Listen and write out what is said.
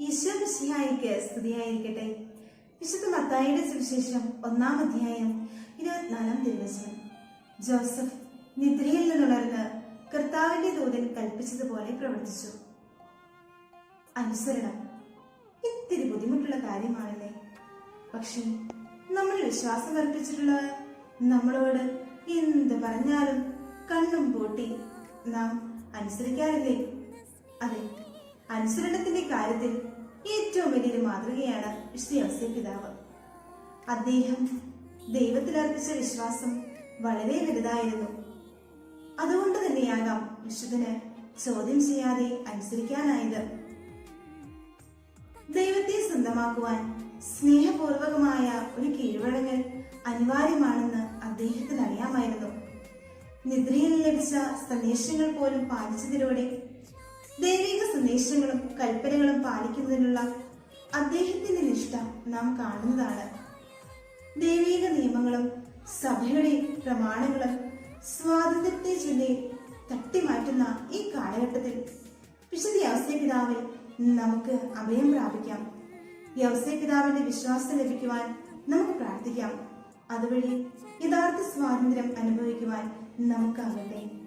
ഈശോ മിശിഹായിക്ക് സ്തുതിയായിരിക്കട്ടെ. വിശുദ്ധ മത്തായിയുടെ സുവിശേഷം ഒന്നാം അധ്യായം ഇരുപത്തിനാലാം ദിവസം ജോസഫ് നിദ്രയിൽ നിന്നുണർന്ന് കർത്താവിന്റെ ദൂതൻ കൽപ്പിച്ചതുപോലെ പ്രവർത്തിച്ചു. അനുസരണം. ഇത്തിരി ബുദ്ധിമുട്ടുള്ള കാര്യമാണല്ലേ. പക്ഷേ നമ്മൾ വിശ്വാസം അർപ്പിച്ചിട്ടുള്ളവർ നമ്മളോട് എന്ത് പറഞ്ഞാലും കണ്ണും പൂട്ടി നാം അനുസരിക്കാറില്ലേ? അതെ. അനുസരണത്തിന്റെ കാര്യത്തിൽ ഏറ്റവും വലിയൊരു മാതൃകയാണ് വിശുദ്ധ യോസേ പിതാവ്. അദ്ദേഹം ദൈവത്തിൽ അർപ്പിച്ച വിശ്വാസം വളരെ വലുതായിരുന്നു. അതുകൊണ്ട് തന്നെയാകാം വിശുദ്ധന് ചോദ്യം ചെയ്യാതെ അനുസരിക്കാനായത്. ദൈവത്തെ സ്വന്തമാക്കുവാൻ സ്നേഹപൂർവകമായ ഒരു കീഴ്വഴങ്ങൽ അനിവാര്യമാണെന്ന് അദ്ദേഹത്തിന് അറിയാമായിരുന്നു. നിദ്രയിൽ ലഭിച്ച സന്ദേശങ്ങൾ പോലും പാലിച്ചതിലൂടെ ദൈവിക സന്ദേശങ്ങളും കൽപ്പനകളും പാലിക്കുന്നതിനുള്ള അദ്ദേഹത്തിന്റെ നിഷ്ഠ നാം കാണുന്നതാണ്. ദൈവിക നിയമങ്ങളും സഭയുടെ പ്രമാണങ്ങളും സ്വാതന്ത്ര്യത്തെ ചൊല്ലി തട്ടിമാറ്റുന്ന ഈ കാലഘട്ടത്തിൽ വിശുദ്ധ യവസ്യ പിതാവിൽ നമുക്ക് അഭയം പ്രാപിക്കാം. യവസ്യ പിതാവിന്റെ വിശ്വാസം ലഭിക്കുവാൻ നമുക്ക് പ്രാർത്ഥിക്കാം. അതുവഴി യഥാർത്ഥ സ്വാതന്ത്ര്യം അനുഭവിക്കുവാൻ നമുക്കാകട്ടെ.